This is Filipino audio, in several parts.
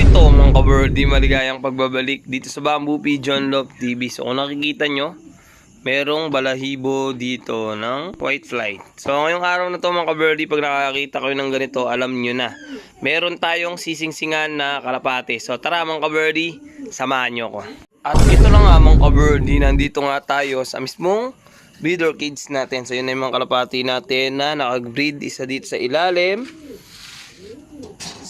ito mga kabirdie, maligayang pagbabalik dito sa Bamboo Pigeon Love TV. So kung nakikita nyo, merong balahibo dito ng white flight. So ngayong araw na to mga kabirdie, pag nakakita kayo ng ganito, alam nyo na. Meron tayong sisingsingan na kalapate. So tara mga kabirdie, samahan nyo ko. At ito lang nga mga kabirdie, nandito nga tayo sa mismong breeder cage natin. So yun na yung mga kalapati natin na nakag-breed. Isa dito sa ilalim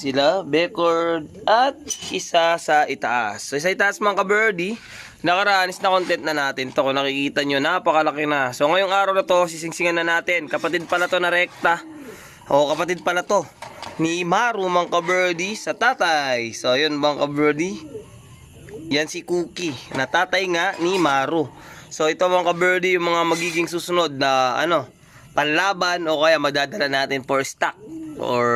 sila, Becord, at isa sa itaas. So, sa itaas mga ka-birdie, nakaranis na content na natin to. Kung nakikita nyo, napakalaki na. So, ngayong araw na to, sisingsingan na natin. Kapatid pala to na rekta. O, kapatid pala to. Ni Maru, mga ka-birdie, sa tatay. So, yun mga ka-birdie. Yan si Cookie, na tatay nga ni Maru. So, ito mga ka-birdie, yung mga magiging susunod na, ano, panlaban o kaya madadala natin for stock or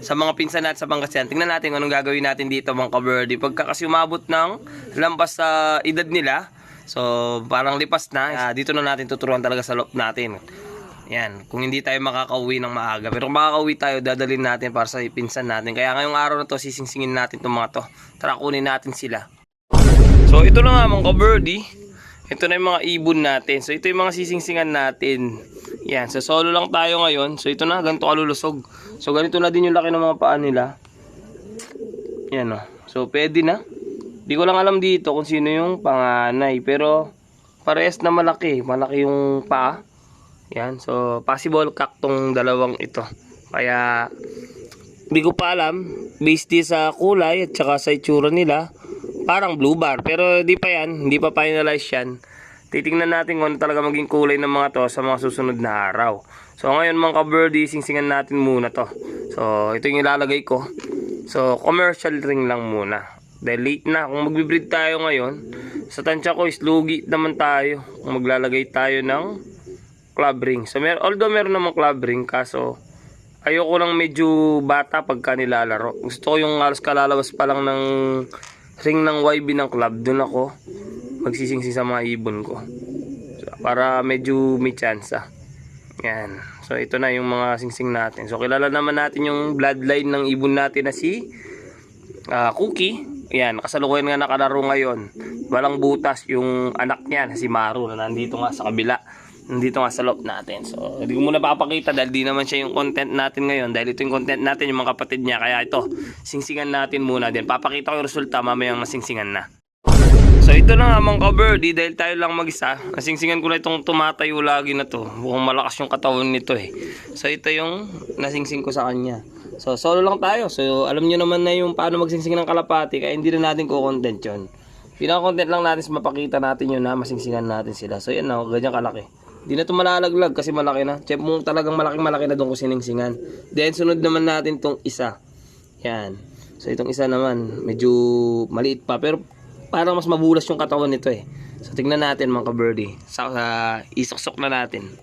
sa mga pinsan natin sa Pangasinan. Tingnan natin anong gagawin natin dito mga ka-birdie. Pagka kasi umabot ng lampas sa edad nila, so parang lipas na, ah, dito na natin tuturuan talaga sa loob natin. Yan, kung hindi tayo makakauwi ng maaga. Pero kung makakauwi tayo, dadalhin natin para sa pinsan natin. Kaya ngayong araw na to, sisingsingin natin itong mga to. Tara, kunin natin sila. So ito na nga mga ka-birdie. Ito na yung mga ibon natin. So ito yung mga sisingsingan natin. Yan, so solo lang tayo ngayon. So ito na, ganito kalulusog. So ganito na din yung laki ng mga paa nila. Yan o. So pwede na. Di ko lang alam dito kung sino yung panganay. Pero parehas na malaki. Malaki yung paa. Yan, so possible kaktong dalawang ito. Kaya hindi ko pa alam. Based di sa kulay at saka sa itsura nila parang blue bar. Pero di pa yan, hindi pa finalize yan. Titingnan natin kung ano talaga maging kulay ng mga to sa mga susunod na araw. So ngayon mga ka-birdie, singsingan natin muna to. So ito yung ilalagay ko. So commercial ring lang muna. Dahil late na, kung magbibreed tayo ngayon, sa tansya ko is lugi naman tayo. Kung maglalagay tayo ng club ring. So mer although meron namang club ring, kaso ayoko lang medyo bata pagka nilalaro. Gusto ko yung alas kalalabas pa lang ng ring ng YB ng club, dun ako magsisingsing sa mga ibon ko. So, para medyo may chance ah. Yan. So ito na yung mga singsing natin. So kilala naman natin yung bloodline ng ibon natin na si ah, Cookie. Yan, kasalukuyan nga nakalaro ngayon. Walang butas yung anak niya na si Maru na nandito nga sa kabila. Nandito nga sa loob natin. So, hindi ko muna papakita dahil di naman siya yung content natin ngayon. Dahil ito yung content natin, yung mga kapatid niya. Kaya ito, singsingan natin muna din. Papakita ko yung resulta mamayang masingsingan na. Ito na nga mga ka-birdie, dahil tayo lang mag-isa, nasingsingan ko na itong tumatayo lagi na to. Mukhang malakas yung katawan nito eh. So ito yung nasingsing ko sa kanya. So solo lang tayo. So alam nyo naman na yung paano magsingsing ng kalapati, kaya hindi na natin ko-content yun. Pinaka-content lang natin mapakita natin yun na masingsingan natin sila. So yan na, ganyan kalaki. Di na ito malalaglag kasi malaki na. Check mo talagang malaking malaki na doon ko siningsingan. Then sunod naman natin tong isa. Yan. So itong isa naman, medyo maliit pa. Pero parang mas mabulas yung katawan nito eh. So tingnan natin mga ka-birdie. Sa, sa isuksok na natin.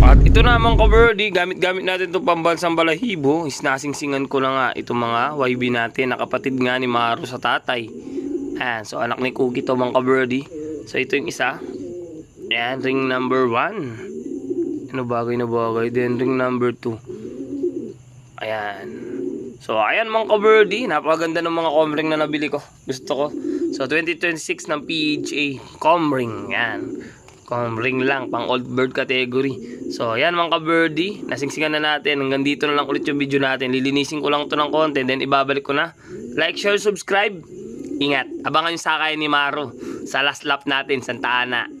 At ito na mga ka-birdie, gamit-gamit natin itong pambansang balahibo. Is nasingsingan ko na nga itong mga YB natin na kapatid nga ni Maru sa tatay. Ayan, so anak ni Cookie to mga ka-birdie. So ito yung isa. Ayan, ring number 1. Ano bagay na bagay. Then ring number 2. Ayan. So, ayan mga ka-birdie. Napakaganda ng mga comring na nabili ko. Gusto ko. So, 2026 ng PHA comring. Yan. Comring lang. Pang old bird category. So, ayan mga ka-birdie. Nasingsingan na natin. Hanggang dito na lang ulit yung video natin. Lilinisin ko lang to ng konti. Then, ibabalik ko na. Like, share, subscribe. Ingat. Abangan yung sakay ni Maru sa last lap natin, Santa Ana.